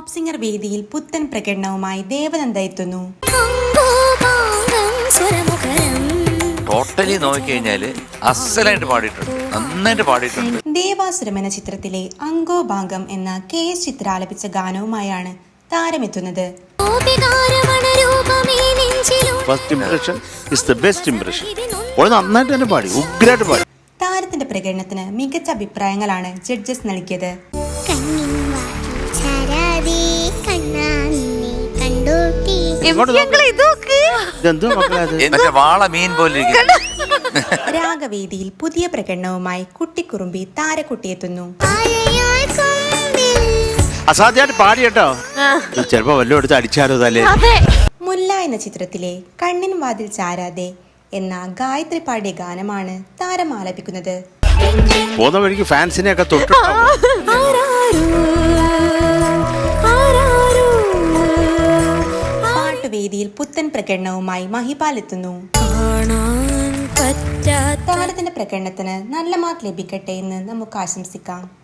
Top singer വേദിയിൽ പുത്തൻ പ്രകടനവുമായി ദേവനന്ദ എത്തുന്നു. ടോട്ടലി നോക്കിക്കഴിഞ്ഞാൽ അസലായിട്ട് പാടിയിട്ടുണ്ട്. നന്നായിട്ട് പാടിയിട്ടുണ്ട്. ദേവാസുരം എന്ന ചിത്രത്തിലെ അങ്കോ ഭാഗം എന്ന കെ എസ് ചിത്ര ആലപിച്ച ഗാനവുമായാണ് താരമെത്തുന്നത്. First impression is the best impression നന്നായിട്ട് തന്നെ പാടി. ഉഗ്രായിട്ട് പാടി. താരത്തിന്റെ പ്രകടനത്തിന് മികച്ച അഭിപ്രായങ്ങളാണ് ജഡ്ജസ് നൽകിയത്. ഇങ്ങോട്ട് നോക്ക്. ഇതെന്തോ മക്കളെ അത് മറ്റേ വാള മീൻ പോലെ രാഗവേദിയിൽ പുതിയ പ്രകടനവുമായി കുട്ടിക്കുറുമ്പി താരക്കുട്ടി എത്തുന്നു. അസാധ്യമായിട്ട് പാടി കേട്ടോ ചിലപ്പോ വല്ലതും എടുത്ത് അടിച്ചാലോ തലേ മുല്ല എന്ന ചിത്രത്തിലെ കണ്ണിൻ വാതിൽ ചാരാതെ എന്ന ഗായത്രി പാടിയ ഗാനമാണ് താരം ആലപിക്കുന്നത് പോകുന്ന വഴിക്ക് ഫാൻസിനെ ഒക്കെ തൊട്ടിട്ടോ പ്രകടനവുമായി മഹിപാൽ എത്തുന്നു. താരത്തിന്റെ പ്രകടനത്തിന് നല്ല മാർക്ക് ലഭിക്കട്ടെ എന്ന് നമുക്ക് ആശംസിക്കാം.